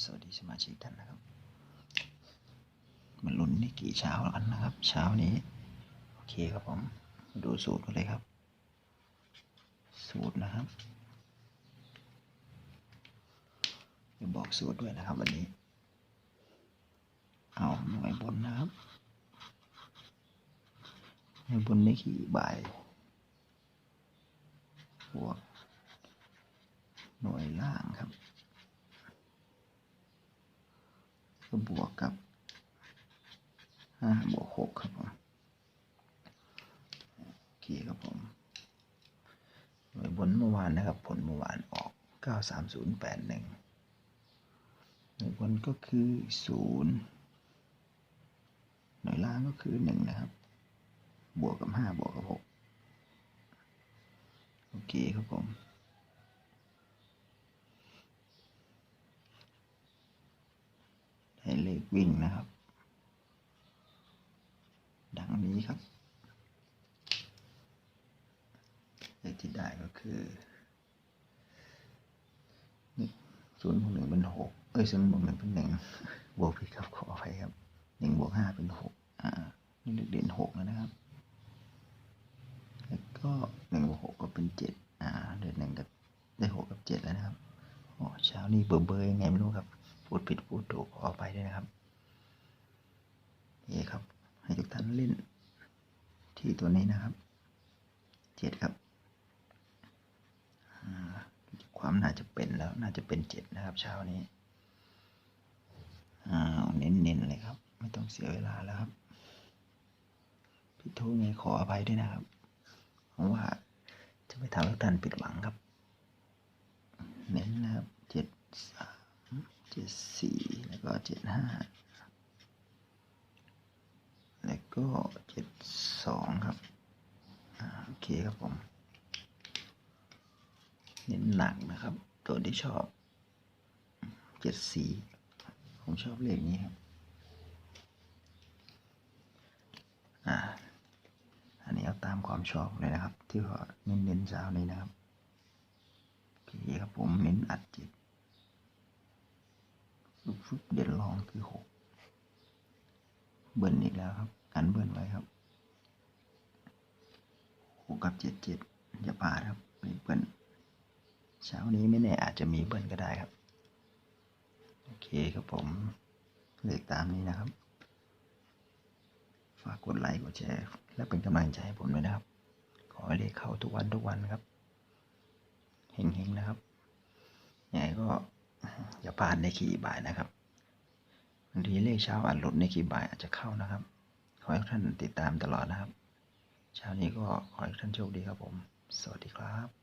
สวัสดีสมาชิกท่านนะครับ มันลุ้นนี่กี่เช้าแล้วกันนะครับ เช้านี้ โอเคครับผม ดูสูตรกันเลยครับ สูตรนะครับจะบอกสูตรด้วยนะครับ วันนี้ เอาหน่วยบนนะครับหน่วยบนนี่กี่ใบบวก หน่วยล่างครับ ก็บวกกับห้าบวกหกครับผมโอเคครับผมหน่วยบนเมื่อวานนะครับ ผลเมื่อวานออกเก้าสามศูนย์แปดหนึ่งหน่วยบนก็คือศูนย์หน่วยล่างก็คือหนึ่งนะครับ บวกกับห้าบวกกับหกโอเคครับผม ให้เลข วิ่งนะครับ ดังนี้ครับเลขที่ได้ก็คือศูนย์บวกหนึ่งเป็นหกเอ้ยศูนย์บวกหนึ่งเป็นหนึ่งบวกผิดครับขออภัยครับหนึ่งบวกห้าเป็นหกอ่านี่เลขเด่นหกแล้วนะครับ แล้วก็หนึ่งบวกหกก็เป็นเจ็ดอ่าเดือนหนึ่งกับได้หกกับเจ็ดแล้วนะครับโอ้เช้านี้เบอร์เบอร์ยังไงไม่รู้ครับ พูดผิดพูดถูกขอไปด้วยนะครับนี่ครับ ให้ทุกท่านเล่น ที่ตัวนี้นะครับเจ็ดครับความน่าจะเป็นแล้วน่าจะเป็นเจ็ดนะครับ เช้านี้เน้นๆเลยครับ ไม่ต้องเสียเวลาแล้วครับพี่ทูไงขออภัยด้วยนะครับเพราะว่าจะไม่ทำให้ท่านผิดหวังครับ เน้นนะครับเจ็ดสา เจ็ดสี่แล้วก็เจ็ดห้าแล้วก็เจ็ดสองครับอโอเคครับผม เน้นหนักนะครับ ตัวที่ชอบเจ็ดสี่ผมชอบเลขนี้ครับอ่าอันนี้เอาตามความชอบเลยนะครับ ที่ว่าเน้นเน้นเช้านี้นะครับโอเคครับผมเน้นอัดจิต เด่นรองคือหกเบิ้ลอีกแล้วครับ กันเบิ้ลไว้ครับหกกับเจ็ดเจ็ดอย่าพลาดครับเลขเบิ้ลเช้านี้ไม่แน่อาจจะมีเบิ้ลก็ได้ครับ โอเคครับผมเลขตามนี้นะครับ ฝากกดไลค์กดแชร์ และเป็นกำลังใจให้ผมด้วยนะครับ ขอให้เลขเข้าทุกวันทุกวันครับเฮงๆนะครับยังไงก็อย่าพลาดในขี่บ่ายนะครับ บางทีเลขเช้าอาจหลุดในขี่บ่ายอาจจะเข้านะครับ ขอให้ท่านติดตามตลอดนะครับ เช้านี้ก็ขอให้ท่านโชคดีครับผม สวัสดีครับ